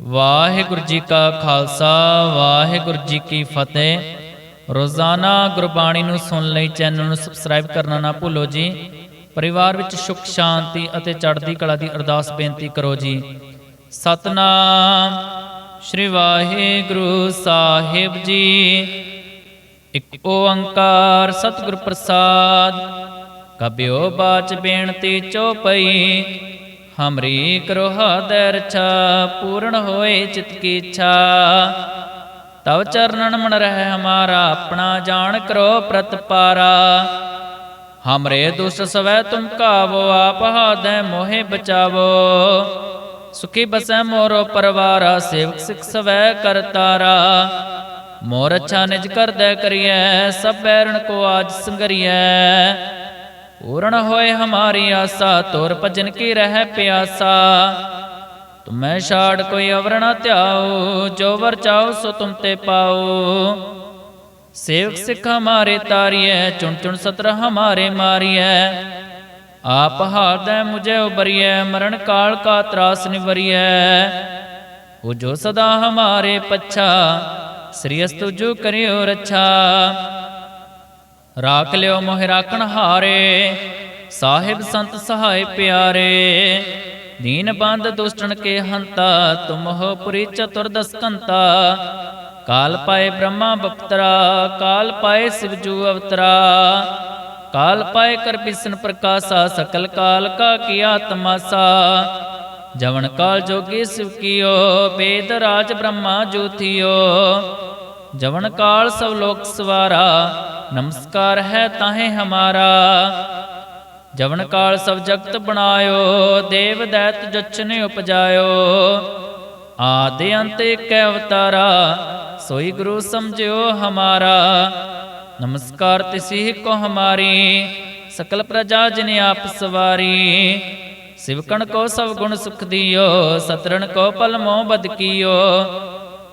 ਵਾਹਿਗੁਰੂ ਜੀ ਕਾ ਖਾਲਸਾ, ਵਾਹਿਗੁਰੂ ਜੀ ਕੀ ਫਤਿਹ। ਰੋਜ਼ਾਨਾ ਗੁਰਬਾਣੀ ਨੂੰ ਸੁਣ ਲਈ ਚੈਨਲ ਨੂੰ ਸਬਸਕ੍ਰਾਈਬ ਕਰਨਾ ਨਾ ਭੁੱਲੋ ਜੀ। ਪਰਿਵਾਰ ਵਿੱਚ ਸੁਖ, ਸ਼ਾਂਤੀ ਅਤੇ ਚੜ੍ਹਦੀ ਕਲਾ ਦੀ ਅਰਦਾਸ ਬੇਨਤੀ ਕਰੋ ਜੀ। ਸਤਨਾਮ ਸ਼੍ਰੀ ਵਾਹਿਗੁਰੂ ਸਾਹਿਬ ਜੀ। ਇਕ ਓੰਕਾਰ ਸਤਿਗੁਰ ਪ੍ਰਸਾਦ, ਕਬਿਓ ਬਾਚ ਬੇਨਤੀ ਚੋਪਈ ਹਮਰੀ ਕਰੋ ਹਾਦੈ ਪੂਰਨ ਹੋਏ ਚਿਤ ਕੀ ਇੱਛਾ। ਤਵ ਚਰਨਨ ਮਨ ਰਹਿ ਹਮਾਰਾ, ਆਪਣਾ ਜਾਣ ਕਰੋ ਪ੍ਰਤਪਾਰਾ ਹਮਰੇ ਦੁਸ਼ਟ ਸਵੈ ਤੁਮ ਕਾਵੋ, ਆਪ ਹਾਦੈ ਮੋਹਿ ਬਚਾਵੋ। ਸੁਖੀ ਬਸੈ ਮੋਰੋ ਪਰਵਾਰਾ, ਸੇਵਕ ਸਿਖ ਸਵੈ ਕਰਤਾਰਾ ਮੋਰ ਅੱਛਾ ਨਿਜ ਕਰਦੈ ਕਰੀਐ, ਸਭ ਬੈਰਣ ਕੋ ਆਜ ਸੰਗਰੀਐ। ਪੂਰਨ ਹੋਏ ਹਮਾਰੀ ਆਸਾ, ਤੋਰ ਭਜਨ ਕੀ ਰਹਿ ਪਿਆਸਾ। ਤੁਮੈ ਛਾੜ ਕੋਈ ਅਵਰ ਨ ਧਿਆਓ, ਜੋ ਵਰ ਚਾਓ ਸੋ ਤੁਮ ਤੇ ਪਾਓ। ਸੇਵਕ ਸਿੱਖ ਹਮਾਰੇ ਤਾਰੀਐ, ਚੁਣ ਚੁਣ ਸਤਰ ਹਮਾਰੇ ਮਾਰੀਐ। ਆਪ ਹਾਰਦੈ ਮੁਝੇ ਉਬਰੀਐ, ਮਰਨ ਕਾਲ ਕਾ ਤਰਾਸ ਨਿਵਰੀਐ। ਉਹ ਜੋ ਸਦਾ ਹਮਾਰੇ ਪੱਛਾ, ਸ੍ਰੀ ਅਸਤੁ ਜੋ ਕਰਿਓ ਰੱਛਾ। ਰਾਖ ਲਿਓ ਮੋਹਿ ਰਾਖਣ ਹਾਰੇ। ਸਾਹਿਬ ਸੰਤ ਸਹਾਇ ਪਿਆਰੇ, ਦੀਨ ਬੰਦ ਦੁਸ਼ਟਨ ਕੇ ਹੰਤਾ, ਤੁਮ ਹੋ ਪੁਰੀ ਚਤੁਰਦਸ ਕੰਤਾ ਕਾਲ ਪਾਏ ਬ੍ਰਹਮਾ ਬਪਤਰਾ, ਕਾਲ ਪਾਏ ਸਿਵਜੂ ਅਵਤਰਾ। ਕਾਲ ਪਾਏ ਕਰ ਬਿਸਨ ਪ੍ਰਕਾਸ਼ਾ, ਸਕਲ ਕਾਲ ਕਾ ਕੀਆ ਤਮਾਸਾ ਜਵਨ ਕਾਲ ਜੋਗੀ ਸਿਵ ਕੀਓ, ਵੇਦ ਰਾਜ ਬ੍ਰਹਮਾ ਜੋਥਿਓ ਜਵਨ ਕਾਲ ਸਭ ਲੋਕ ਸਵਾਰਾ ਨਮਸਕਾਰ ਹੈ ਤਾਹੇ ਹਮਾਰਾ। ਜਵਨ ਕਾਲ ਸਭ ਜਗਤ ਬਣਾਇਓ, ਦੇਵ ਦੈਤ ਜਚਨੇ ਉਪਜਾਇਓ। ਆਦਿ ਅੰਤ ਇੱਕ ਅਵਤਾਰਾ, ਸੋਈ ਗੁਰੂ ਸਮਝਿਓ ਹਮਾਰਾ। ਨਮਸਕਾਰ ਤਿਸੀ ਕੋ ਹਮਾਰੀ, ਸਕਲ ਪ੍ਰਜਾ ਜਿਨ ਆਪ ਸਵਾਰੀ। ਸਿਵਕਣ ਕੋ ਸਭ ਗੁਣ ਸੁਖ ਦਿਓ, ਸਤਰਣ ਕੋ ਪਲ ਮੋਹ ਬਦ ਕੀਓ।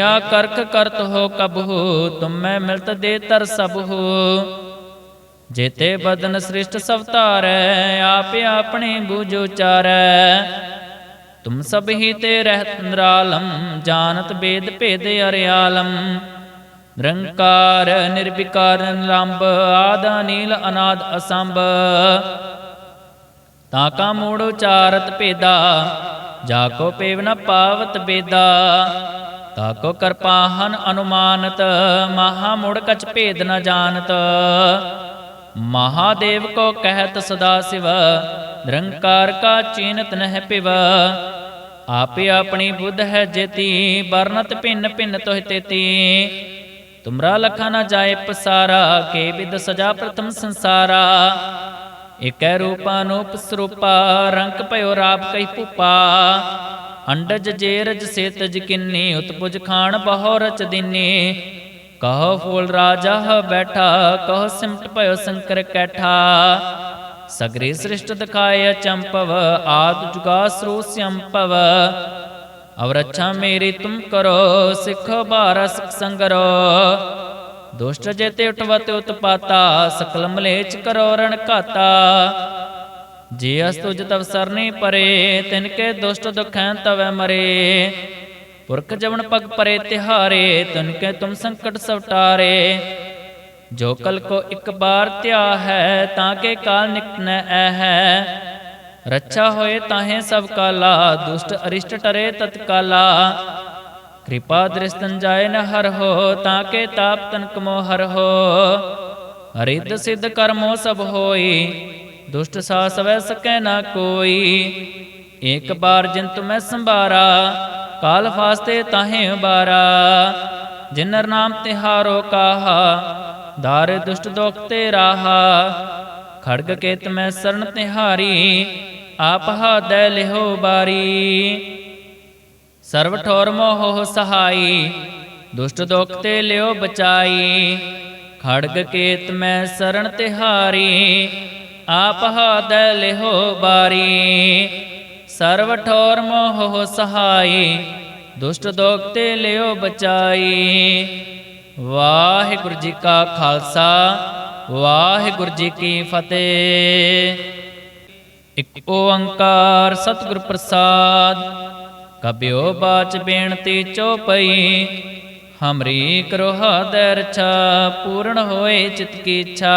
ਆ ਕਰਕ ਕਰਤ ਹੋ ਕਬਹੂ, ਤੁਮੈ ਮਿਲਤ ਦੇ ਤਰ ਸਬਹੂ ਜੇਤੇ ਬਦਨ ਸ੍ਰਿਸ਼ਟ ਸਭ ਧਾਰੈ, ਆਪ ਆਪਣੇ ਬੂਝ ਉਚਾਰੈ। ਤੁਮ ਸਭ ਹੀ ਤੇ ਰਹਿਤ ਨਿਰਾਲਮ, ਜਾਣਤ ਬੇਦ ਭੇਦ ਅਰਿਆਲਮ। ਨਿਰੰਕਾਰ, ਨਿਰਵਿਕਾਰ, ਨਿਰੰਬ, ਆਦ ਨੀਲ ਅਨਾਦ ਅਸੰਭ। ਤਾਂ ਕਾ ਮੂੜ ਉਚਾਰਤ ਭੇਦਾ, ਜਾ ਕੋ ਪੇਵ ਨ ਪਾਵਤ ਬੇਦਾ। ਤਾ ਕੋ ਕਰਪਾਹਨ ਅਨੁਮਾਨਤ, ਮਹਾ ਮੁੜ ਕਚ ਭੇਦ ਨ ਜਾਣਤ। ਮਹਾਦੇਵ ਕੋ ਕਹਿਤ ਸਦਾ ਸਿਵ, ਨਿਰੰਕਾਰ ਕਾ ਚੀਨਤ ਨਹਿ ਪਿਵ। ਆਪੇ ਆਪਣੀ ਬੁੱਧ ਹੈ ਜੇਤੀ ਬਰਨਤ ਭਿੰਨ ਭਿੰਨ ਤੋਹਿ ਤੇਤੀ। ਤੁਮਰਾ ਲਖਾ ਨ ਜਾਏ ਪਸਾਰਾ, ਕੇ ਵਿਦ ਸਜਾ ਪ੍ਰਥਮ ਸੰਸਾਰਾ। ਇਕੈ ਰੂਪਾ ਨੂਪ ਸਰੂਪਾ, ਰੰਗ ਭਇਓ ਰਾਪ ਕਈ ਭੂਪਾ। ਅੰਡਜ ਜੇਰਜ ਸੇਤਜ ਕਿੰਨੀ, ਉਤਪੁਜ ਖਾਣ ਬਹੁ ਰਚ ਦਿਨੀ। ਕਹੋ ਫੂਲ ਰਾਜਾ ਬੈਠਾ, ਕਹੋ ਸਿਮਟ ਭਇਓ ਸ਼ੰਕਰ ਕੈਠਾ। ਸਗਰੇ ਸ੍ਰਿਸ਼ਟ ਦਿਖਾਏ ਚੰਪਵ ਆਦ ਜੁਗਾ ਸਰੂ ਸੰਪਵ ਅਵਰ ਅੱਛਾ ਮੇਰੀ ਤੁਮ ਕਰੋ, ਸਿੱਖ ਬਾਰ ਸੰਗਰੋ। ਦੁਸ਼ਟ ਜੇਤੇ ਉਟਵਤ ਉਤਪਾਤਾ ਸਕਲ ਮਲੇਚ ਕਰੋ ਰਣ ਘਾਤਾ। ਜੇ ਅਸ ਤੁਜ ਤਵ ਸਰਨੀ ਪਰੇ, ਤਿਨ ਕੇ ਦੁਸ਼ਟ ਦੁਖੈ ਤਵੈ ਮਰੇ। ਪੁਰਖ ਜਵਨ ਪਗ ਪਰੇ ਤਿਹਾਰੇ, ਤਿਨ ਕੇ ਤੁਮ ਸੰਕਟ ਸਵਟਾਰੇ। ਜੋ ਕਲ ਕੋ ਇੱਕ ਬਾਰ ਧਿਆ ਹੈ, ਤਾਂ ਕੇ ਕਾਲ ਨਿਕਟਨੈ ਐ ਹੈ। ਰੱਛਾ ਹੋਏ ਤਾਹੇ ਸਭ ਕਾਲਾ, ਦੁਸ਼ਟ ਅਰਿਸ਼ਟ ਟਰੇ ਤਤਕਾਲਾ। ਕਿਰਪਾ ਦ੍ਰਿਸ਼ਤਨ ਜਾਏ ਨ ਹਰ ਹੋ, ਤਾਂ ਕੇ ਤਾਪ ਤਨਕ ਮੋਹਰ ਹੋ। ਹਰਿਦ ਸਿਧ ਕਰਮੋ ਸਭ ਹੋਈ। ਦੁਸ਼ਟ ਸਾ ਸਵੈ ਸਕੈ ਨਾ ਕੋਈ। ਇੱਕ ਬਾਰ ਜਿਨ ਤੁਮੈ ਸੰਭਾਰਾ, ਕਾਲ ਫਾਸਤੇ ਤਾਹੇ ਬਾਰਾ ਜਿਨਰ ਨਾਮ ਤਿਹਾਰੋ ਕਾਹਾ ਦਾਰ ਦੁਸ਼ਟ ਦੋਖ ਤੇ ਰਾਹਾ। ਖੜਗ ਕੇਤ ਮੈਂ ਸਰਨ ਤਿਹਾਰੀ ਆਪ ਹਾਦੈ ਲਿਹੋ ਬਾਰੀ। ਸਰਵ ਠੋਰ ਮੋਹ ਸਹਾਈ, ਦੁਸ਼ਟ ਦੁਖ ਤੇ ਲਿਓ ਬਚਾਈ। ਖੜਗ ਕੇਤ ਮੈਂ ਸਰਨ ਤਿਹਾਰੀ ਆਪ ਹਾਦੈ ਲਿਹੋ ਬਾਰੀ। ਸਰਵ ਠੋਰ ਮੋਹ ਸਹਾਈ, ਦੁਸ਼ਟ ਦੁਖ ਤੇ ਲਿਓ ਬਚਾਈ। ਵਾਹਿਗੁਰੂ ਜੀ ਕਾ ਖਾਲਸਾ, ਵਾਹਿਗੁਰੂ ਜੀ ਕੀ ਫਤਿਹ। ਇਕ ਓੰਕਾਰ ਸਤਿਗੁਰ ਪ੍ਰਸਾਦ, ਕਬਿਓ ਬਾਚ ਬੇਨਤੀ ਚੋਪਈ ਹਮਰੀ ਕਰੋ ਹਾਦੈ ਰਛਾ ਪੂਰਨ ਹੋਏ ਚਿਤ ਕੀ ਇੱਛਾ।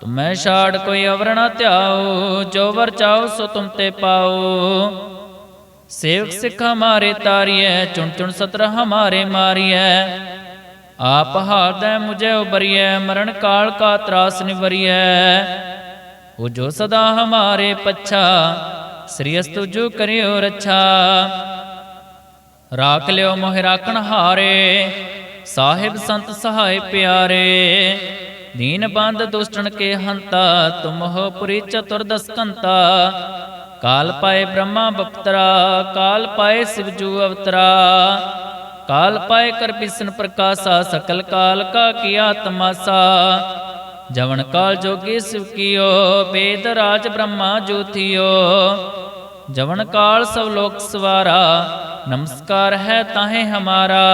ਤੁਮੈ ਛਾੜ ਕੋਈ ਅਵਰ ਨ ਧਿਆਓ, ਜੋ ਵਰ ਚਾਓ ਸੋ ਤੁਮ ਤੇ ਪਾਓ। ਸੇਵਕ ਸਿੱਖ ਹਮਾਰੇ ਤਾਰੀਐ, ਚੁਣ ਚੁਣ ਸਤਰ ਹਮਾਰੇ ਮਾਰੀਐ। ਆਪ ਹਾਰਦੈ ਮੁਝੇ ਉਬਰੀਐ, ਮਰਨ ਕਾਲ ਕਾ ਤਰਾਸ ਨਿਵਰੀਐ। ਉਹ ਜੋ ਸਦਾ ਹਮਾਰੇ ਪੱਛਾ, ਸ੍ਰੀ ਅਸਤੁ ਜੋ ਕਰਿਓ ਰੱਛਾ। ਰਾਖ ਲਿਓ ਮੋਹਿ ਰਾਖਣ ਹਾਰੇ, ਸਾਹਿਬ ਸੰਤ ਸਹਾਇ ਪਿਆਰੇ। ਦੀਨ ਬੰਦ ਦੁਸ਼ਟਨ ਕੇ ਹੰਤਾ, ਤੁਮ ਪੁਰੀ ਚਤੁਰਦਸ ਕੰਤਾ ਕਾਲ ਪਾਏ ਬ੍ਰਹਮਾ ਬਪਤਰਾ, ਕਾਲ ਪਾਏ ਸਿਵ ਅਵਤਰਾ। ਕਾਲ ਪਾਏ ਕਰ ਬਿਸਨ ਪ੍ਰਕਾਸ਼ਾ, ਸਕਲ ਕਾਲ ਕਾ ਕੀਆ ਤਮਾਸਾ ਜਵਨ ਕਾਲ ਜੋਗੀ ਸਿਵ ਕੀਓ, ਬੇਦ ਰਾਜ ਬ੍ਰਹਮਾ ਜੋਥਿਓ ਜਵਨ ਕਾਲ ਸਭ ਲੋਕ ਸਵਾਰਾ, ਨਮਸਕਾਰ ਹੈ ਤਾਹੇ ਹਮਾਰਾ।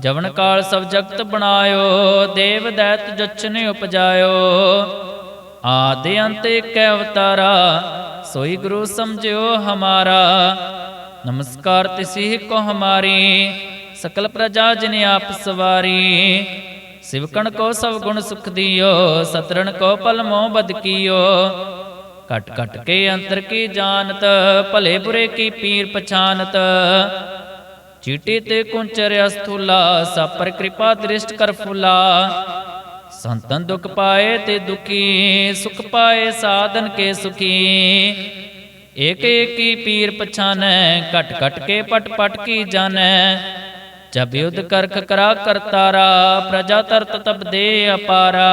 ਜਵਨ ਕਾਲ ਸਭ ਜਗਤ ਬਣਾਇਓ, ਦੇਵ ਦੈਤ ਜਚਨ ਉਪਜਾਇਓ। ਆਦਿ ਅੰਤ ਇਕ ਅਵਤਾਰਾ, ਸੋਈ ਗੁਰੂ ਸਮਝਿਓ ਹਮਾਰਾ। ਨਮਸਕਾਰ ਤਿਸੀ ਕੋ ਹਮਾਰੀ, ਸਕਲ ਪ੍ਰਜਾ ਜਿਨ ਆਪ ਸਵਾਰੀ। ਸਿਵਕਣ ਕੋ ਸਭ ਗੁਣ ਸੁਖ ਦਿਓ, ਸਤਰਣ ਕੋ ਪਲ ਮੋਹ ਬਦ ਕੀਓ। ਕਟ ਕਟ ਕੇ ਅੰਤਰ ਕੀ ਜਾਣਤ, ਭਲੇ ਬੁਰੇ ਕੀ ਪੀਰ ਪਛਾਨਤ। ਚੀਟੀ ਤੇ ਕੁੰਚਰ ਅਸਥੂਲਾ, ਸਪਰ ਕਿਰਪਾ ਦ੍ਰਿਸ਼ਟ ਕਰ ਫੁਲਾ। ਸੰਤਨ ਦੁਖ ਪਾਏ ਤੇ ਦੁਖੀ, ਸੁਖ ਪਾਏ ਸਾਧਨ ਕੇ ਸੁਖੀ। ਏਕ ਏਕੀ ਪੀਰ ਪਛਾਨੈ ਕਟ ਕਟ ਕੇ ਪਟ ਪਟ ਕੀ ਜਾਣੈ। ਜਬ ਯੁਧ ਕਰਖ ਕਰਾ ਕਰਤਾਰਾ ਪ੍ਰਜਾ ਤਰਤ ਤਬ ਦੇ ਅਪਾਰਾ।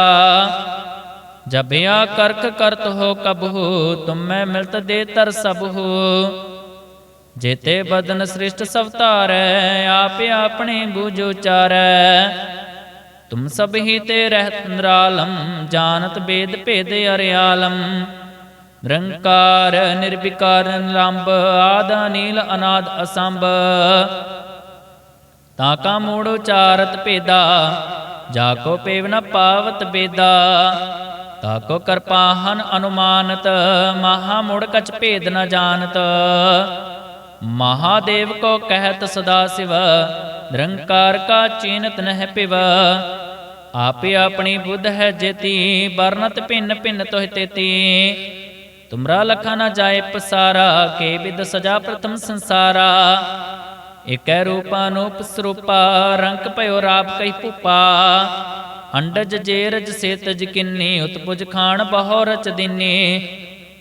ਜਬ ਆ ਕਰਖ ਕਰਤ ਹੋ ਕਬਹੂ, ਤੁਮੈ ਮਿਲਤ ਦੇ ਤਰ ਸਬਹੂ। ਜੇਤੇ ਬਦਨ ਸ੍ਰਿਸ਼ਟ ਸਭ ਧਾਰੈ, ਆਪ ਆਪਣੇ ਬੂਝ ਉਚਾਰੈ। ਤੁਮ ਸਭ ਹੀ ਤੇ ਰਹਿਤ ਨਿਰਾਲਮ, ਜਾਣਤ ਬੇਦ ਭੇਦ ਅਰਿਆਲਮ। ਨਿਰੰਕਾਰ, ਨਿਰਵਿਕਾਰ, ਨਿਰੰਬ, ਆਦ ਨੀਲ ਅਨਾਦ ਅਸੰਭ। ਤਾਂ ਕਾ ਮੂੜ ਉਚਾਰਤ ਭੇਦਾ, ਜਾ ਕੋ ਪੇਵ ਨ ਪਾਵਤ ਬੇਦਾ। ਤਾ ਕੋ ਕਰਪਾਹਨ ਅਨੁਮਾਨਤ, ਮਹਾ ਮੁੜ ਕਚ ਭੇਦ ਨ ਜਾਣਤ। ਮਹਾਦੇਵ ਕੋ ਕਹਿਤ ਸਦਾ ਸਿਵ, ਨਿਰੰਕਾਰ ਕਾ ਚੀਨਤ ਨਹਿ ਪਿਵ। ਆਪੇ ਆਪਣੀ ਬੁੱਧ ਹੈ ਜੇਤੀ ਵਰਨਤ ਭਿੰਨ ਭਿੰਨ ਤੋਹਿ ਤੇਤੀ। ਤੁਮਰਾ ਲਖਾ ਨ ਜਾਏ ਪਸਾਰਾ, ਕੇ ਵਿਦ ਸਜਾ ਪ੍ਰਥਮ ਸੰਸਾਰਾ। ਇਕੈ ਰੂਪਾ ਨੂਪ ਸਰੂਪਾ, ਰੰਗ ਭਇਓ ਰਾਪ ਕਈ ਭੂਪਾ। ਅੰਡਜ ਜੇਰਜ ਸੇਤਜ ਕਿੰਨੀ, ਉਤਪੁਜ ਖਾਣ ਬਹੁ ਰਚ ਦਿਨੀ।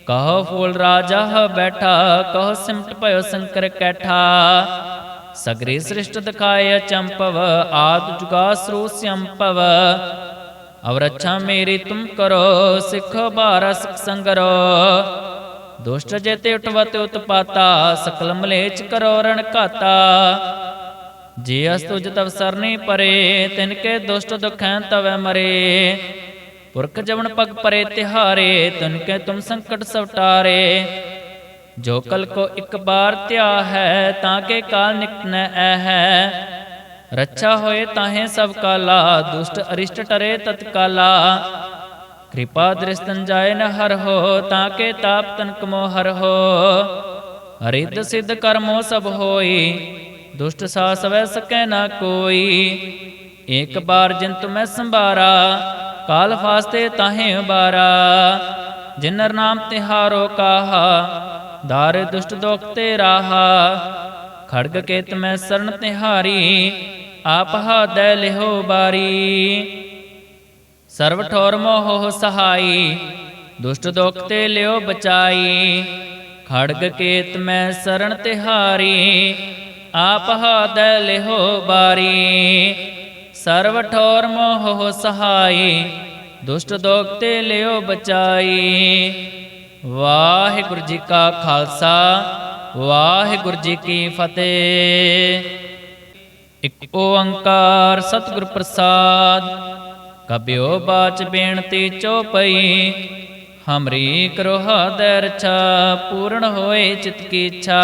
ਕਹੋ ਫੂਲ ਰਾਜਾ ਬੈਠਾ, ਕਹੋ ਸਿਮਟ ਭਇਓ ਸੰਕਰ ਕੈਠਾ। ਸਗਰੀ ਸ੍ਰਿਸ਼ਟ ਦਿਖਾਏ ਚੰਪਵ, ਆਦ ਜੁਗਾ ਸਰੂ ਸੰਪਵ ਅਵਰ ਅੱਛਾ ਮੇਰੀ ਤੁਮ ਕਰੋ, ਸਿੱਖੋ ਬਾਰਾ ਸੰਗਰੋ। ਦੁਸ਼ਟ ਜੇਤੇ ਉਟਵਤ ਉਤਪਾਤਾ, ਸਕਲ ਮਲੇਚ ਕਰੋ ਰਣ ਘਾਤਾ। ਜੇ ਅਸ ਤੁਜ ਤਵ ਸਰਨੀ ਪਰੇ, ਤਿਨ ਕੇ ਦੁਸ਼ਟ ਦੁਖੈ ਤਵੈ ਮਰੇ। ਪੁਰਖ ਜਵਨ ਪਗ ਪਰੇ ਤਿਹਾਰੇ, ਤਨ ਕੇ ਤੁਮ ਸੰਕਟ ਸਵਟਾਰੇ। ਜੋ ਕਲ ਕੋ ਇੱਕ ਬਾਰ ਧਿਆ ਹੈ, ਤਾਂ ਕੇ ਕਾਲ ਨਿਕਟ ਨੈ ਐ ਹੈ। ਰੱਛਾ ਹੋਏ ਤਾਹੇ ਸਭ ਕਾਲਾ, ਦੁਸ਼ਟ ਅਰਿਸ਼ਟ ਟਰੇ ਤਤਕਾਲਾ ਕਿਰਪਾ ਦ੍ਰਿਸ਼ਤਨ ਜਾਏ ਨ ਹਰ ਹੋ, ਤਾਂ ਕੇ ਤਾਪ ਤਨ ਕਮੋ ਹਰ ਹੋ। ਹਰਿਦ ਸਿਧ ਕਰਮੋ ਸਭ ਹੋਈ, ਦੁਸ਼ਟ ਸਾ ਸਵੈ ਸਕੈ ਨਾ ਕੋਈ। ਇੱਕ ਬਾਰ ਜਿਨ ਤੁਮੈ ਸੰਭਾਰਾ ਕਾਲ ਫਾਸਤੇ ਤਾਹੇ ਬਾਰਾ। ਜਿਨਰ ਨਾਮ ਤਿਹਾਰੋ ਕਾਹਾ ਦਾਰ ਦੁਸ਼ਟ ਦੁਖ ਤੇ ਰਾਹਾ। ਖੜਗ ਕੇਤ ਮੈਂ ਸਰਨ ਤਿਹਾਰੀ, ਆਪ ਹਾਦੈ ਲਿਹੋ ਬਾਰੀ। ਸਰਵ ਠੋਰ ਮੋਹ ਸਹਾਈ, ਦੁਸ਼ਟ ਦੁਖ ਤੇ ਲਿਓ ਬਚਾਈ। ਖੜਗ ਕੇਤ ਮੈਂ ਸਰਨ ਤਿਹਾਰੀ, ਆਪ ਹਾਦੈ ਲਿਹੋ ਬਾਰੀ। ਸਰਵ ਠੋਰ ਮੋਹ ਸਹਾਈ, ਦੁਸ਼ਟ ਦੁਖ ਤੇ ਲਿਓ ਬਚਾਈ। ਵਾਹਿਗੁਰੂ ਜੀ ਕਾ ਖਾਲਸਾ, ਵਾਹਿਗੁਰੂ ਜੀ ਕੀ ਫਤਿਹ। ਇਕ ਓੰਕਾਰ ਸਤਿਗੁਰ ਪ੍ਰਸਾਦ, ਕਬਿਓ ਬਾਚ ਬੇਨਤੀ ਚੋਪਈ ਹਮਰੀ ਕਰੋ ਹਾਦੈ ਰਛਾ ਪੂਰਨ ਹੋਏ ਚਿਤ ਕੀ ਇੱਛਾ।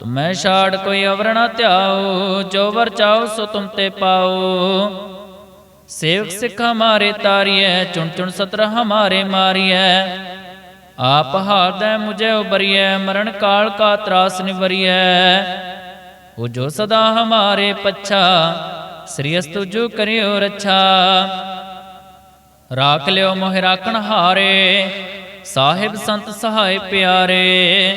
ਤੁਮੈ ਛਾੜ ਕੋਈ ਅਵਰ ਨ ਧਿਆਓ ਜੋ ਵਰ ਚਾਓ ਸੋ ਤੁਮ ਤੇ ਪਾਓ ਸੇਵਕ ਸਿੱਖ ਹਮਾਰੇ ਤਾਰੀਐ, ਚੁਣ ਚੁਣ ਸਤਰ ਹਮਾਰੇ ਮਾਰੀਐ। ਆਪ ਹਾਰਦੈ ਮੁਝੇ ਉਬਰੀਐ, ਮਰਨ ਕਾਲ ਕਾ ਤਰਾਸ ਨਿਵਰੀਐ। ਉਹ ਜੋ ਸਦਾ ਹਮਾਰੇ ਪੱਛਾ, ਸ੍ਰੀ ਅਸਤੁ ਜੋ ਕਰਿਓ ਰੱਛਾ। ਰਾਖ ਲਿਓ ਮੋਹ ਰਾਖਣ ਹਾਰੇ, ਸਾਹਿਬ ਸੰਤ ਸਹਾਇ ਪਿਆਰੇ।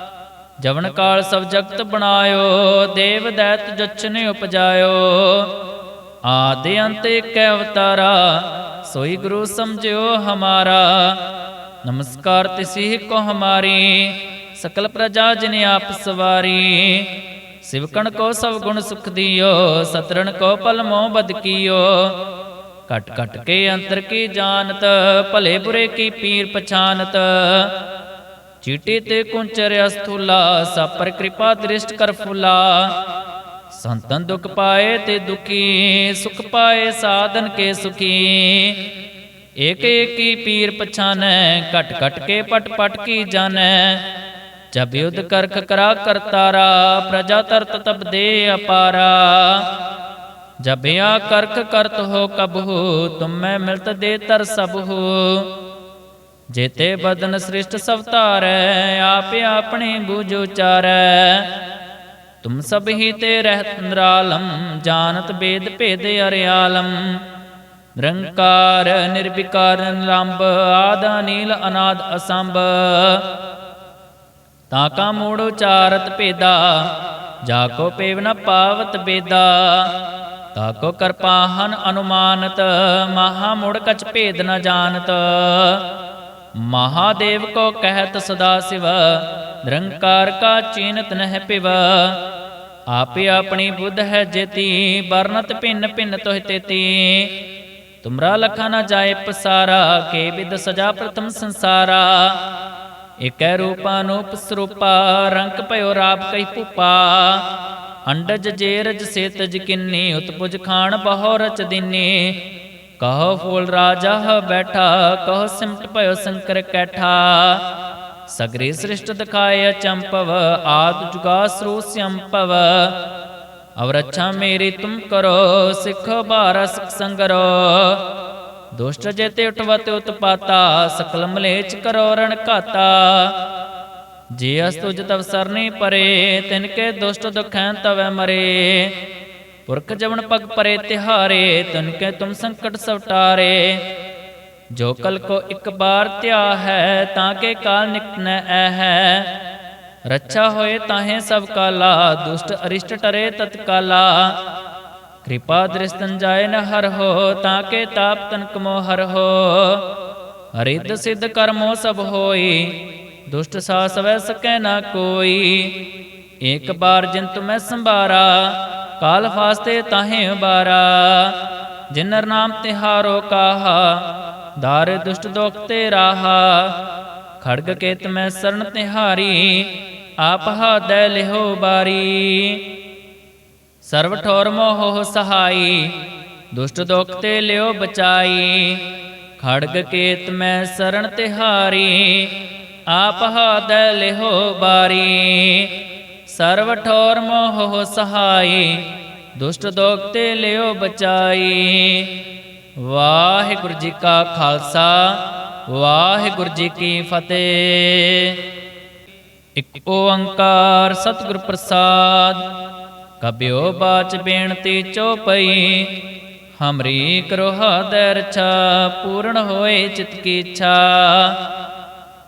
ਜਵਨ ਕਾਲ ਸਭ ਜਗਤ ਬਣਾਇਓ, ਦੇਵ ਦੈਤ ਜਚਨੇ ਉਪਜਾਇਓ। ਆਦਿ ਅੰਤ ਇੱਕ ਅਵਤਾਰਾ, ਸੋਈ ਗੁਰੂ ਸਮਝਿਓ ਹਮਾਰਾ। ਨਮਸਕਾਰ ਤਿਸੀ ਕੋ ਹਮਾਰੀ, ਸਕਲ ਪ੍ਰਜਾ ਜਿਨ ਆਪ ਸਵਾਰੀ। ਸਿਵਕਣ ਕੋ ਸਭ ਗੁਣ ਸੁਖ ਦਿਓ, ਸਤਰਣ ਕੋ ਪਲ ਮੋਹ ਬਦ ਕੀਓ। ਕਟ ਕਟ ਕੇ ਅੰਤਰ ਕੀ ਜਾਣਤ, ਭਲੇ ਬੁਰੇ ਕੀ ਪੀਰ ਪਛਾਨਤ। ਚੀਟੀ ਤੇ ਕੁੰਚਰ ਅਸਥੂਲਾ, ਸਪਰ ਕਿਰਪਾ ਦ੍ਰਿਸ਼ਟ ਕਰ ਫੁਲਾ। ਸੰਤਨ ਦੁਖ ਪਾਏ ਤੇ ਦੁਖੀ, ਸੁਖ ਪਾਏ ਸਾਧਨ ਕੇ ਸੁਖੀ। ਏਕ ਏਕੀ ਪੀਰ ਪਛਾਨੈ ਘਟ ਘਟ ਕੇ ਪਟ ਪਟ ਕੀ ਜਾਣੈ। ਜਬ ਯੁਧ ਕਰਖ ਕਰਾ ਕਰਤਾਰਾ ਪ੍ਰਜਾ ਤਰਤ ਤਬ ਦੇ ਅਪਾਰਾ। ਜਬ ਆ ਕਰਖ ਕਰਤ ਹੋ ਕਬਹੂ, ਤੁਮੈ ਮਿਲਤ ਦੇ ਤਰ ਸਬਹੂ। ਜੇਤੇ ਬਦਨ ਸ੍ਰਿਸ਼ਟ ਸਭ ਧਾਰੈ, ਆਪ ਆਪਣੇ ਬੂਝ ਉਚਾਰੈ। ਤੁਮ ਸਭ ਹੀ ਤੇ ਰਹਿਤ ਨਿਰਾਲਮ, ਜਾਣਤ ਬੇਦ ਭੇਦ ਅਰਿਆਲਮ। ਨਿਰੰਕਾਰ, ਨਿਰਵਿਕਾਰ, ਨਿਰੰਬ, ਆਦ ਨੀਲ ਅਨਾਦ ਅਸੰਭ। ਤਾਂ ਕਾ ਮੂੜ ਉਚਾਰਤ ਭੇਦਾ, ਜਾ ਕੋ ਪੇਵ ਨ ਪਾਵਤ ਬੇਦਾ। ਤਾ ਕੋ ਕਰਪਾਹਨ ਅਨੁਮਾਨਤ, ਮਹਾ ਮੁੜ ਕਛ ਭੇਦ ਨ ਜਾਣਤ। ਮਹਾਦੇਵ ਕੋ ਕਹਿਤ ਸਦਾ ਸਿਵ, ਨਿਰੰਕਾਰ ਕਾ ਚੀਨਤ ਨਹਿ ਪਿਵ। ਆਪੇ ਆਪਣੀ ਬੁੱਧ ਹੈ ਜੇਤੀ ਬਰਨਤ ਭਿੰਨ ਭਿੰਨ ਤੋਹਿ ਤੇਤੀ। ਤੁਮਰਾ ਲਖਾ ਨ ਜਾਏ ਪਸਾਰਾ, ਕੇ ਵਿਦ ਸਜਾ ਪ੍ਰਥਮ ਸੰਸਾਰਾ। ਇਕੈ ਰੂਪਾ ਨੂਪ ਸਰੂਪਾ, ਰੰਗ ਭਇਓ ਰਾਪ ਕਈ ਭੂਪਾ। ਅੰਡਜ ਜੇਰਜ ਸੇਤਜ ਕਿੰਨੀ, ਉਤਪੁਜ ਖਾਣ ਬਹੁ ਰਚ ਦਿਨੀ। ਕਹੋ ਫੂਲ ਰਾਜਾ ਬੈਠਾ, ਕਹੋ ਸਿਮਟ ਭਇਓ ਸ਼ੰਕਰ ਕੈਠਾ। ਸਗਰੀ ਸ੍ਰਿਸ਼ਟ ਦਿਖਾਏ ਚੰਪਵ, ਆਦ ਜੁਗਾ ਸਰੂ ਸੰਪਵ। ਅਵਰ ਅੱਛਾ ਮੇਰੀ ਤੁਮ ਕਰੋ, ਸਿੱਖੋ ਬਾਰਸ ਸੰਗਰੋ। ਦੁਸ਼ਟ ਜੇਤੇ ਉਠਵਤ ਉਤਪਾਤਾ, ਸਕਲ ਮਲੇਚ ਕਰੋ ਰਣ ਘਾਤਾ। ਜੇ ਅਸ ਤੁਜ ਤਵ ਸਰਨੀ ਪਰੇ, ਤਿਨ ਕੇ ਦੁਸ਼ਟ ਦੁਖੈਂ ਤਵੈ ਮਰੇ। ਪੁਰਖ ਜਵਨ ਪਗ ਪਰੇ ਤਿਹਾਰੇ, ਤਿਨ ਕੇ ਤੁਮ ਸੰਕਟ ਸਵਟਾਰੇ ਜੋ ਕਲ ਕੋ ਇੱਕ ਬਾਰ ਧਿਆ ਹੈ, ਤਾਂ ਕੇ ਕਾਲ ਨਿਕਨੈ ਐ ਹੈ। ਰੱਛਾ ਹੋਏ ਤਾਹੇ ਸਭ ਕਾਲਾ, ਦੁਸ਼ਟ ਅਰਿਸ਼ਟ ਟਰੇ ਤਤਕਾਲਾ ਕਿਰਪਾ ਦ੍ਰਿਸ਼ਤਨ ਜਾਏ ਨ ਹਰ ਹੋ, ਤਾਂ ਕੇ ਤਾਪ ਤਨ ਕਮੋ ਹਰ ਹੋ। ਹਰਿਦ ਸਿਧ ਕਰਮੋ ਸਭ ਹੋਈ, ਦੁਸ਼ਟ ਸਾਸ ਵੈ ਸਕੈ ਨਾ ਕੋਈ। ਇੱਕ ਬਾਰ ਜਿਨ ਤੁਮੈ ਸੰਭਾਰਾ ਕਾਲ ਫਾਸਤੇ ਤਾਹੇ ਬਾਰਾ। ਜਿਨਰ ਨਾਮ ਤਿਹਾਰੋ ਕਾਹਾ ਦਾਰ ਦੁਸ਼ਟ ਦੋਖ ਤੇ ਰਾਹਾ। ਖੜਗ ਕੇਤ ਮੈਂ ਸਰਨ ਤਿਹਾਰੀ, ਆਪ ਹਾਦੈ ਲਿਹੋ ਬਾਰੀ। ਸਰਵ ਠੋਰ ਮੋਹ ਸਹਾਈ, ਦੁਸ਼ਟ ਦੁਖ ਤੇ ਲਿਓ ਬਚਾਈ। ਖੜਗ ਕੇਤ ਮੈਂ ਸਰਨ ਤਿਹਾਰੀ, ਆਪ ਹਾਦੈ ਲਿਹੋ ਬਾਰੀ। ਸਰਵ ਠੋਰ ਮੋਹ ਸਹਾਈ, ਦੁਸ਼ਟ ਦੁਖ ਤੇ ਲਿਓ ਬਚਾਈ। ਵਾਹਿਗੁਰੂ ਜੀ ਕਾ ਖਾਲਸਾ, ਵਾਹਿਗੁਰੂ ਜੀ ਕੀ ਫਤਿਹ। ਇਕ ਓੰਕਾਰ ਸਤਿਗੁਰ ਪ੍ਰਸਾਦ, ਕਬਿਓ ਬਾਚ ਬੇਨਤੀ ਚੋਪਈ ਹਮਰੀ ਕਰੋ ਹਾਦੈ ਰਛਾ ਪੂਰਨ ਹੋਏ ਚਿਤ ਕੀ ਇੱਛਾ।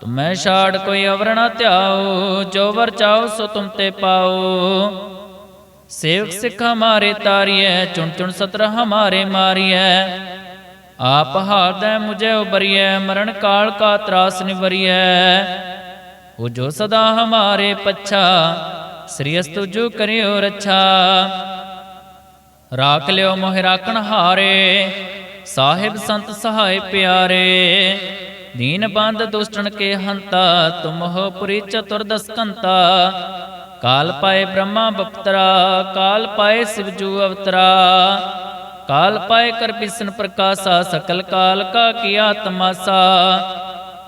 ਤੁਮੈ ਛਾੜ ਕੋਈ ਅਵਰ ਨ ਧਿਆਓ ਜੋ ਵਰ ਚਾਓ ਸੋ ਤੁਮ ਤੇ ਪਾਓ ਸੇਵਕ ਸਿੱਖ ਹਮਾਰੇ ਤਾਰੀਐ, ਚੁਣ ਚੁਣ ਸਤਰ ਹਮਾਰੇ ਮਾਰੀਐ। ਆਪ ਹਾਰਦੈ ਮੁਝੇ ਉਬਰੀਐ, ਮਰਨ ਕਾਲ ਕਾ ਤਰਾਸ ਨਿਵਰੀਐ। ਉਹ ਜੋ ਸਦਾ ਹਮਾਰੇ ਪੱਛਾ, ਸ੍ਰੀ ਅਸਤੁ ਜੋ ਕਰਿਓ ਰੱਛਾ। ਰਾਖ ਲਿਓ ਮੋਹਿ ਰਾਖਣ ਹਾਰੇ, ਸਾਹਿਬ ਸੰਤ ਸਹਾਇ ਪਿਆਰੇ। ਦੀਨ ਬੰਦ ਦੁਸ਼ਟਨ ਕੇ ਹੰਤਾ, ਤੁਮ ਹੋ ਪੁਰੀ ਚਤੁਰਦਸ ਕੰਤਾ ਕਾਲ ਪਾਏ ਬ੍ਰਹਮਾ ਬਪਤਰਾ, ਕਾਲ ਪਾਏ ਸਿਵਜੂ ਅਵਤਰਾ। ਕਾਲ ਪਾਏ ਕਰ ਬਿਸਨ ਪ੍ਰਕਾਸ਼ਾ, ਸਕਲ ਕਾਲ ਕਾ ਕੀਆ ਤਮਾਸਾ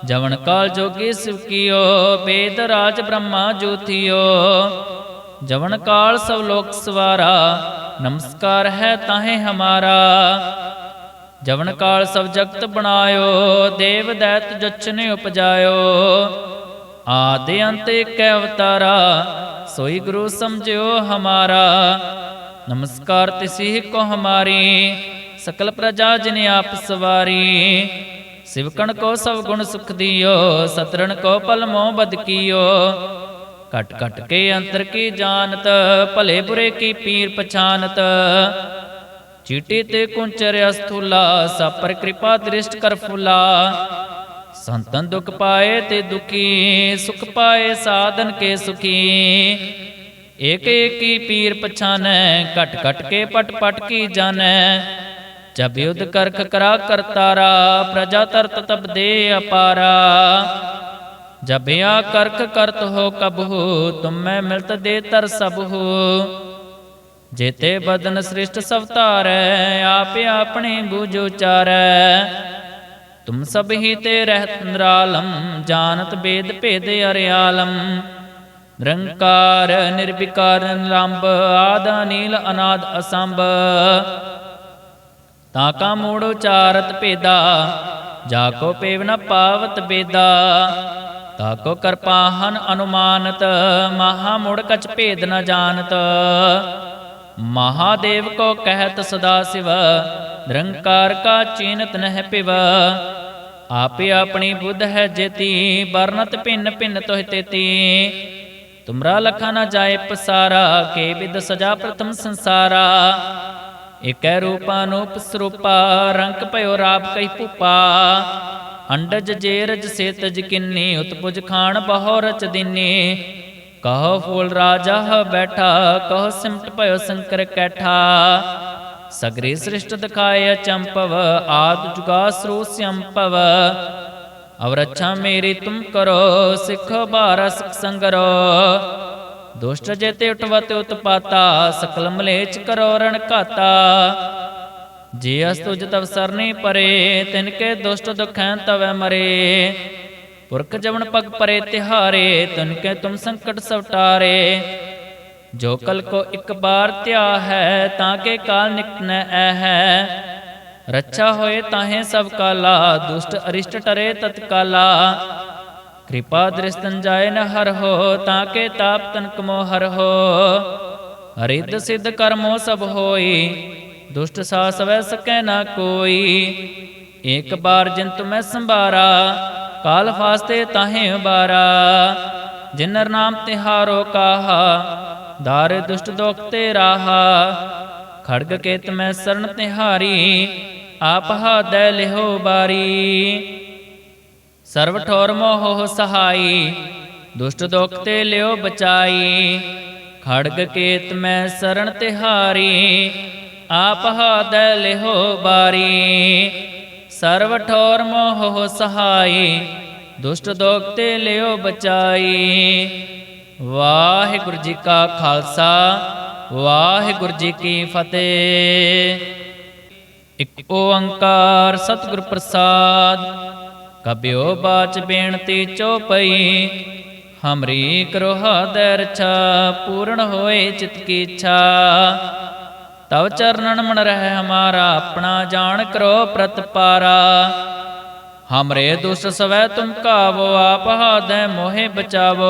ਜਵਨ ਕਾਲ ਜੋਗੀ ਸਿਵ ਕੀਓ, ਬੇਦ ਰਾਜ ਬ੍ਰਹਮਾ ਜੋਥਿਓ ਜਵਨ ਕਾਲ ਸਭ ਲੋਕ ਸਵਾਰਾ, ਨਮਸਕਾਰ ਹੈ ਤਾਹੇ ਹਮਾਰਾ। ਜਵਨ ਕਾਲ ਸਭ ਜਗਤ ਬਣਾਇਓ, ਦੇਵ ਦੈਤ ਜਚਨੇ ਉਪਜਾਇਓ। ਆਦਿ ਅੰਤ ਏਕ ਅਵਤਾਰਾ, ਸੋਈ ਗੁਰੂ ਸਮਝਿਓ ਹਮਾਰਾ। ਨਮਸਕਾਰ ਤਿਸੀ ਕੋ ਹਮਾਰੀ, ਸਕਲ ਪ੍ਰਜਾ ਜਿਨ ਆਪ ਸਵਾਰੀ। ਸਿਵਕਣ ਕੋ ਸਭ ਗੁਣ ਸੁਖ ਦਿਓ, ਸਤਰਣ ਕੋ ਪਲ ਮੋਹ ਬਦ ਕੀਓ। ਕਟ ਕਟ ਕੇ ਅੰਤਰ ਕੀ ਜਾਣਤ, ਭਲੇ ਬੁਰੇ ਕੀ ਪੀਰ ਪਛਾਨਤ। ਚੀਟੀ ਤੇ ਕੁੰਚਰ ਅਸਥੂਲਾ, ਸਪਰ ਕਿਰਪਾ ਦ੍ਰਿਸ਼ਟ ਕਰ ਫੁਲਾ। ਸੰਤਨ ਦੁਖ ਪਾਏ ਤੇ ਦੁਖੀ, ਸੁਖ ਪਾਏ ਸਾਧਨ ਕੇ ਸੁਖੀ। ਏਕ ਏਕੀ ਪੀਰ ਪਛਾਨੈ ਕਟ ਕਟ ਕੇ ਪਟ ਪਟ ਕੀ ਜਾਣੈ। ਜਬ ਯੁਧ ਕਰਖ ਕਰਾ ਕਰਤਾਰਾ ਪ੍ਰਜਾ ਤਰਤ ਤਬ ਦੇ ਅਪਾਰਾ। ਜਬ ਆ ਕਰਖ ਕਰਤ ਹੋ ਕਬਹੂ, ਤੁਮੈ ਮਿਲਤ ਦੇ ਤਰ ਸਬਹੂ। ਜੇਤੇ ਬਦਨ ਸ੍ਰਿਸ਼ਟ ਸਭ ਧਾਰੈ ਆਪੇ ਆਪਣੇ ਬੂਝ ਉਚਾਰੈ। ਤੁਮ ਸਭ ਹੀ ਤੇ ਰਹਿਤ ਨਿਰਾਲਮ, ਜਾਣਤ ਬੇਦ ਭੇਦ ਅਰਿਆਲਮ। ਨਿਰੰਕਾਰ, ਨਿਰਵਿਕਾਰ, ਨਿਰੰਬ, ਆਦ ਨੀਲ ਅਨਾਦ ਅਸੰਭ। ਤਾਂ ਕਾ ਮੂੜ ਉਚਾਰਤ ਭੇਦਾ, ਜਾ ਕੋ ਪੇਵ ਨ ਪਾਵਤ ਬੇਦਾ। ਤਾ ਕੋ ਕਰਪਾਹਨ ਅਨੁਮਾਨਤ, ਮਹਾ ਮੁੜ ਕਛ ਭੇਦ ਨ ਜਾਣਤ। ਮਹਾਦੇਵ ਕੋ ਕਹਿਤ ਸਦਾ ਸਿਵ, ਨਿਰੰਕਾਰ ਕਾ ਚੀਨਤ ਨਹਿ ਪਿਵ। ਆਪੇ ਆਪਣੀ ਬੁੱਧ ਹੈ ਜੇਤੀ, ਵਰਨਤ ਭਿੰਨ ਭਿੰਨ ਤੋਹਿ ਤੇਤੀ। ਤੁਮਰਾ ਲਖਾ ਨ ਜਾਏ ਪਸਾਰਾ, ਕੇ ਵਿਦ ਸਜਾ ਪ੍ਰਥਮ ਸੰਸਾਰਾ। ਇਕੈ ਰੂਪਾ ਨੂਪ ਸਰੂਪਾ, ਰੰਗ ਭਇਓ ਰਾਪ ਕਈ ਭੂਪਾ। ਅੰਡਜ ਜੇਰਜ ਸੇਤਜ ਕਿੰਨੀ, ਉਤਪੁਜ ਖਾਣ ਬਹੁ ਰਚ ਦਿਨੀ। ਕਹੋ ਫੂਲ ਰਾਜਾ ਬੈਠਾ, ਕਹੋ ਸਿਮਟ ਭਇਓ ਸ਼ੰਕਰ ਕੈਠਾ। ਸਗਰੀ ਸ੍ਰਿਸ਼ਟ ਦਿਖਾਏ ਚੰਪਵ ਆਦ ਜੁਗਾ ਸਰੂ ਸੰਪਵ ਅਵਰ ਅੱਛਾ ਮੇਰੀ ਤੁਮ ਕਰੋ, ਸਿੱਖੋ ਬਾਰ ਸੰਗਰੋ। ਦੁਸ਼ਟ ਜੇਤੇ ਉਠਵਤ ਉਤਪਾਤਾ, ਸਕਲ ਮਲੇਚ ਕਰੋ ਰਣ ਘਾਤਾ। ਜੇ ਅਸ ਤੁਜ ਤਵ ਸਰਨੀ ਪਰੇ, ਤਿਨ ਕੇ ਦੁਸ਼ਟ ਦੁਖੈ ਤਵੈ ਮਰੇ। ਪੁਰਖ ਜਵਨ ਪਗ ਪਰੇ ਤਿਹਾਰੇ, ਤਿਨ ਕੇ ਤੁਮ ਸੰਕਟ ਸਵਟਾਰੇ ਜੋ ਕਲ ਕੋ ਇੱਕ ਬਾਰ ਧਿਆ ਹੈ, ਤਾਂ ਕੇ ਕਾਲ ਨਿਕਨੈ ਐ ਹੈ। ਰੱਛਾ ਹੋਏ ਤਾਹੇ ਸਭ ਕਾਲਾ, ਦੁਸ਼ਟ ਅਰਿਸ਼ਟ ਟਰੇ ਤਤਕਾਲਾ ਕਿਰਪਾ ਦ੍ਰਿਸ਼ਤਨ ਜਾਏ ਨ ਹਰ ਹੋ, ਤਾਂ ਕੇ ਤਾਪ ਤਨਕ ਮੋ ਹਰ ਹੋ। ਹਰਿਦ ਸਿਧ ਕਰਮੋ ਸਭ ਹੋਈ, ਦੁਸ਼ਟ ਸਾ ਸਵੈ ਸਕੈ ਨਾ ਕੋਈ। ਇੱਕ ਬਾਰ ਜਿਨ ਤੁਮੈ ਸੰਭਾਰਾ ਕਾਲ ਫਾਸਤੇ ਤਾਹੇ ਬਾਰਾ, ਜਿਨਰ ਨਾਮ ਤਿਹਾਰੋ ਕਾਹਾ ਦਾਰ ਦੁਸ਼ਟ ਦੋਖ ਤੇ ਰਾਹਾ, ਖੜਗ ਕੇਤ ਮੈਂ ਸਰਨ ਤਿਹਾਰੀ, ਆਪ ਹਾਦੈ ਲਿਹੋ ਬਾਰੀ। ਸਰਵ ਠੋਰ ਮੋਹ ਸਹਾਈ, ਦੁਸ਼ਟ ਦੁਖ ਤੇ ਲਿਓ ਬਚਾਈ, ਖੜਗ ਕੇਤ ਮੈਂ ਸਰਨ ਤਿਹਾਰੀ, ਆਪ ਹਾਦੈ ਲਿਹੋ ਬਾਰੀ। ਸਰਵ ਠੋਰ ਮੋਹ ਸਹਾਈ, ਦੁਸ਼ਟ ਦੁਖ ਤੇ ਲਿਓ ਬਚਾਈ। ਵਾਹਿਗੁਰੂ ਜੀ ਕਾ ਖਾਲਸਾ, ਵਾਹਿਗੁਰੂ ਜੀ ਕੀ ਫਤਿਹ। ਇਕ ਓੰਕਾਰ ਸਤਿਗੁਰ ਪ੍ਰਸਾਦ, ਕਬਿਓ ਬਾਚ ਬੇਨਤੀ ਚੋਪਈ ਹਮਰੀ ਕਰੋ ਹਾਦੈ ਰਛਾ ਪੂਰਨ ਹੋਏ ਚਿਤ ਕੀ ਇੱਛਾ। ਤਵ ਚਰਨਨ ਮਨ ਰਹਿ ਹਮਾਰਾ, ਆਪਣਾ ਜਾਣ ਕਰੋ ਪ੍ਰਤਪਾਰਾ ਹਮਰੇ ਦੁਸ਼ਟ ਸਵੈ ਤੁਮ ਕਾਵੋ, ਆਪ ਹਾਦੈ ਮੋਹਿ ਬਚਾਵੋ।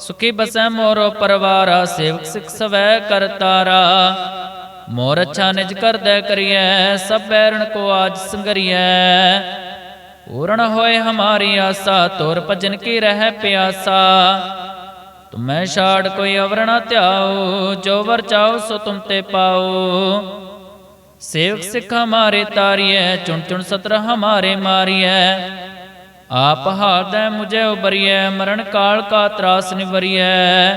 ਸੁਖੀ ਬਸੈ ਮੋਰੋ ਪਰਵਾਰਾ, ਸੇਵਕ ਸਿਖ ਸਵੈ ਕਰਤਾਰਾ ਮੋਰ ਅੱਛਾ ਨਿਜ ਕਰਦੈ ਕਰੀਐ, ਸਭ ਬੈਰਣ ਕੋ ਆਜ ਸੰਗਰੀਐ। ਪੂਰਨ ਹੋਏ ਹਮਾਰੀ ਆਸਾ, ਤੁਰ ਭਜਨ ਕੀ ਰਹਿ ਪਿਆਸਾ। ਤੁਮੈ ਛਾੜ ਕੋਈ ਅਵਰ ਨ ਧਿਆਓ ਜੋ ਵਰ ਚਾਓ ਸੋ ਤੁਮ ਤੇ ਪਾਓ ਸੇਵਕ ਸਿੱਖ ਹਮਾਰੇ ਤਾਰੀਐ, ਚੁਣ ਚੁਣ ਸਤਰ ਹਮਾਰੇ ਮਾਰੀਐ। ਆਪ ਹਾਰਦੈ ਮੁਝੇ ਉਬਰੀਐ, ਮਰਨ ਕਾਲ ਕਾ ਤਰਾਸ ਨਿਵਰੀਐ।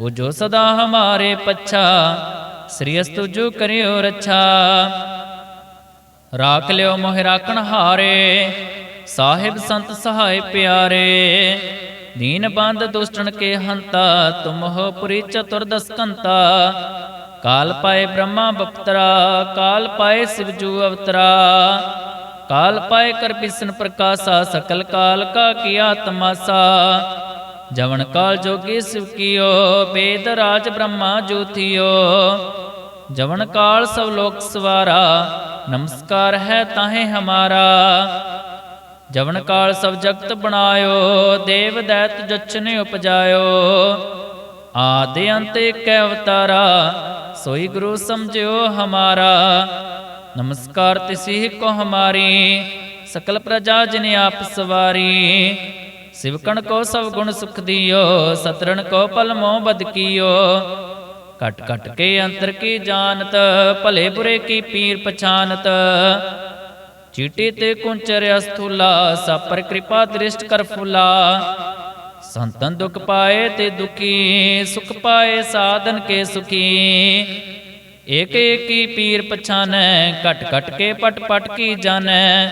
ਉਹ ਜੋ ਸਦਾ ਹਮਾਰੇ ਪੱਛਾ, ਸ੍ਰੀ ਅਸਤੁ ਜੋ ਕਰਿਓ ਰੱਛਾ। ਰਾਖ ਲਿਓ ਮੋਹਿ ਰਾਖਣ ਹਾਰੇ, ਸਾਹਿਬ ਸੰਤ ਸਹਾਇ ਪਿਆਰੇ। ਦੀਨ ਬੰਦ ਦੁਸ਼ਟਨ ਕੇ ਹੰਤਾ, ਤੁਮ ਪੁਰੀ ਚਤੁਰਦਸ ਕੰਤਾ। ਕਾਲ ਪਾਏ ਬ੍ਰਹਮਾ ਬਪਤਰਾ, ਕਾਲ ਪਾਏ ਸਿਵਜੂ ਅਵਤਰਾ। ਕਾਲ ਪਾਏ ਕਰ ਬਿਸਨ ਪ੍ਰਕਾਸ਼ਾ, ਸਕਲ ਕਾਲ ਕਾ ਕੀਆ ਤਮਾਸਾ ਜਵਨ ਕਾਲ ਜੋਗੀ ਸਿਵ ਕੀਓ ਵੇਦ ਰਾਜ ਬ੍ਰਹਮਾ ਜੋਤੀਓ। ਜਵਨ ਕਾਲ ਸਭ ਲੋਕ ਸਵਾਰਾ, ਨਮਸਕਾਰ ਹੈ ਤਾਹੇ ਹਮਾਰਾ। ਜਵਨ ਕਾਲ ਸਭ ਜਗਤ ਬਣਾਇਓ, ਦੇਵ ਦੈਤ ਜਚਨ ਉਪਜਾਇਓ। ਆਦਿ ਅੰਤ ਏਕ ਅਵਤਾਰਾ, ਸੋਈ ਗੁਰੂ ਸਮਝਿਓ ਹਮਾਰਾ। ਨਮਸਕਾਰ ਤਿਸੀ ਕੋ ਹਮਾਰੀ, ਸਕਲ ਪ੍ਰਜਾ ਜਿਨ ਆਪ ਸਵਾਰੀ। ਸਿਵਕਣ ਕੋ ਸਭ ਗੁਣ ਸੁਖ ਦਿਓ, ਸਤਰਣ ਕੋ ਪਲ ਮੋਹ ਬਦ ਕੀਓ। ਕਟ ਕਟ ਕੇ ਅੰਤਰ ਕੀ ਜਾਣਤ, ਭਲੇ ਬੁਰੇ ਕੀ ਪੀਰ ਪਛਾਨਤ। ਚੀਟੀ ਤੇ ਕੁੰਚਰ ਅਸਥੂਲਾ ਸਾਪਰ ਕਿਰਪਾ ਦ੍ਰਿਸ਼ਟ ਕਰ ਫੁਲਾ। ਸੰਤਨ ਦੁਖ ਪਾਏ ਤੇ ਦੁਖੀ, ਸੁਖ ਪਾਏ ਸਾਧਨ ਕੇ ਸੁਖੀ। ਏਕ ਏਕੀ ਪੀਰ ਪਛਾਨੈ ਕਟ ਕਟ ਕੇ ਪਟ ਪਟ ਕੀ ਜਾਣੈ।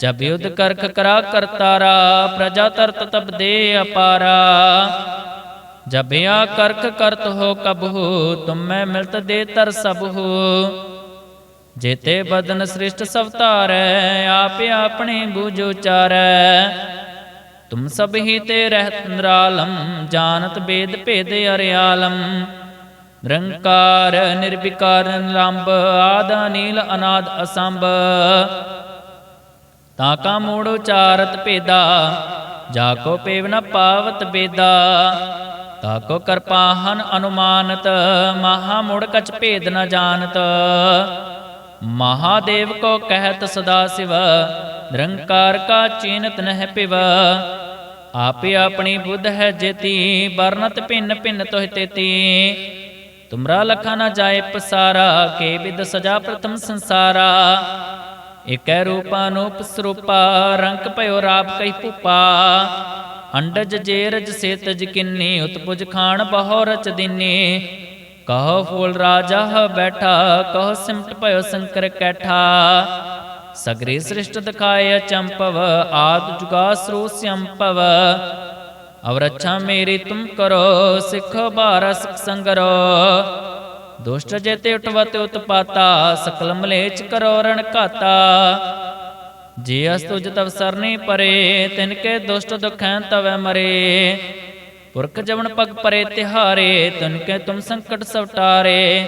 ਜਬ ਯੁਧ ਕਰਖ ਕਰਾ ਕਰਤਾਰਾ, ਪ੍ਰਜਾ ਤਰਤ ਤਬ ਦੇ ਅਪਾਰਾ। ਜਬ ਆ ਕਰਖ ਕਰਤ ਹੋ ਕਬਹੂ, ਤੁਮੈ ਮਿਲਤ ਦੇ ਤਰ ਸਬਹੂ। ਜੇਤੇ ਬਦਨ ਸ੍ਰਿਸ਼ਟ ਸਭ ਧਾਰੈ, ਆਪ ਆਪਣੇ ਬੂਝ ਉਚਾਰੈ। ਤੁਮ ਸਭ ਹੀ ਤੇ ਰਹਿਤ ਨਿਰਾਲਮ, ਜਾਣਤ ਬੇਦ ਭੇਦ ਅਰਿਆਲਮ। ਨਿਰੰਕਾਰ, ਨਿਰਵਿਕਾਰ, ਨਿਰੰਬ, ਆਦ ਨੀਲ ਅਨਾਦ ਅਸੰਭ। ਤਾਂ ਕਾ ਮੂੜ ਉਚਾਰਤ ਭੇਦਾ, ਜਾ ਕੋ ਪੇਵ ਨ ਪਾਵਤ ਬੇਦਾ। ਤਾ ਕੋ ਕਰਪਾਹਨ ਅਨੁਮਾਨਤ, ਮਹਾ ਮੁੜ ਕਛ ਭੇਦ ਨ ਜਾਣਤ। ਮਹਾਦੇਵ ਕੋ ਕਹਿਤ ਸਦਾ ਸਿਵ, ਨਿਰੰਕਾਰ ਕਾ ਚੀਨਤ ਨਹਿ ਪਿਵ। ਆਪੇ ਆਪਣੀ ਬੁੱਧ ਹੈ ਜੇਤੀ, ਵਰਨਤ ਭਿੰਨ ਭਿੰਨ ਤੋਹਿ ਤੇਤੀ। ਤੁਮਰਾ ਲਖਾ ਨ ਜਾਏ ਪਸਾਰਾ, ਕੇ ਵਿਦ ਸਜਾ ਪ੍ਰਥਮ ਸੰਸਾਰਾ। ਇਕੈ ਰੂਪਾ ਨੂਪ ਸਰੂਪਾ, ਰੰਗ ਭਇਓ ਰਾਪ ਕਈ ਭੂਪਾ। ਅੰਡਜ ਜੇਰਜ ਸੇਤਜ ਕਿੰਨੀ, ਉਤਪੁਜ ਖਾਣ ਬਹੁ ਰਚ ਦਿਨੀ। ਕਹੋ ਫੂਲ ਰਾਜਾ ਬੈਠਾ, ਕਹੋ ਸਿਮਟ ਭਇਓ ਸ਼ੰਕਰ ਕੈਠਾ। ਸਗਰੀ ਸ੍ਰਿਸ਼ਟ ਦਿਖਾਏ ਚੰਪਵ ਆਦ ਜੁਗਾ ਸਰੂ ਸੰਪਵ ਅਵਰ ਅੱਛਾ ਮੇਰੀ ਤੁਮ ਕਰੋ, ਸਿੱਖੋ ਬਾਰਾ ਸੰਗਰੋ। ਦੁਸ਼ਟ ਜੇਤੇ ਉਟਵਤ ਉਤਪਾਤਾ, ਸਕਲ ਮਲੇਚ ਕਰੋ ਰਣ ਘਾਤਾ। ਜੇ ਅਸ ਤੁਜ ਤਵ ਸਰਨੀ ਪਰੇ, ਤਿਨ ਕੇ ਦੁਸ਼ਟ ਦੁਖੈ ਤਵੈ ਮਰੇ। ਪੁਰਖ ਜਵਨ ਪਗ ਪਰੇ ਤਿਹਾਰੇ, ਤਿਨ ਕੇ ਤੁਮ ਸੰਕਟ ਸਵਟਾਰੇ।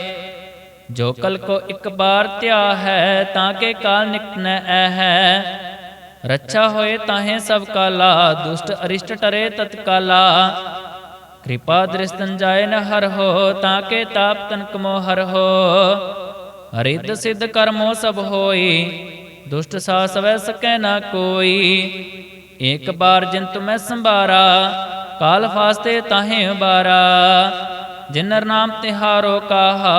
ਜੋ ਕਲ ਕੋ ਇੱਕ ਬਾਰ ਧਿਆ ਹੈ, ਤਾਂ ਕੇ ਕਾਲ ਨਿਕਟਨੈ ਐ ਹੈ ਰੱਛਾ ਹੋਏ ਤਾਹੇ ਸਭ ਕਾਲਾ, ਦੁਸ਼ਟ ਅਰਿਸ਼ਟ ਟਰੇ ਤਤਕਾਲਾ ਕਿਰਪਾ ਦ੍ਰਿਸ਼ਤਨ ਜਾਏ ਨ ਹਰ ਹੋ, ਤਾਂ ਕੇ ਤਾਪ ਤਨਕ ਮੋ ਹਰ ਹੋ। ਹਰਿਦ ਸਿਧ ਕਰਮੋ ਸਭ ਹੋਈ, ਦੁਸ਼ਟ ਸਾ ਸਵੈ ਸਕੈ ਨਾ ਕੋਈ। ਏਕ ਬਾਰ ਜਿਨ ਤੁਮੈ ਸੰਭਾਰਾ ਕਾਲ ਫਾਸਤੇ ਤਾਹੇ ਬਾਰਾ, ਜਿਨਰ ਨਾਮ ਤਿਹਾਰੋ ਕਾਹਾ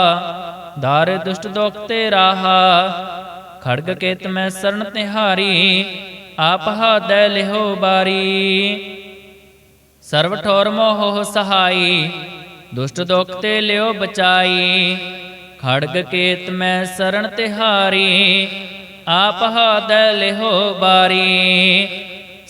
ਦਾਰ ਦੁਸ਼ਟ ਦੋਖ ਤੇ ਰਾਹਾ, ਖੜਗ ਕੇਤ ਮੈਂ ਸਰਨ ਤਿਹਾਰੀ ਆਪ ਹਾਦੈ ਲਿਹੋ ਬਾਰੀ। ਸਰਵ ਠੋਰ ਮੋਹ ਸਹਾਈ, ਦੁਸ਼ਟ ਦੁਖ ਤੇ ਲਿਓ ਬਚਾਈ, ਖੜਗ ਕੇਤ ਮੈਂ ਸਰਣ ਤਿਹਾਰੀ ਆਪ ਹਾਦੈ ਲਿਹੋ ਬਾਰੀ।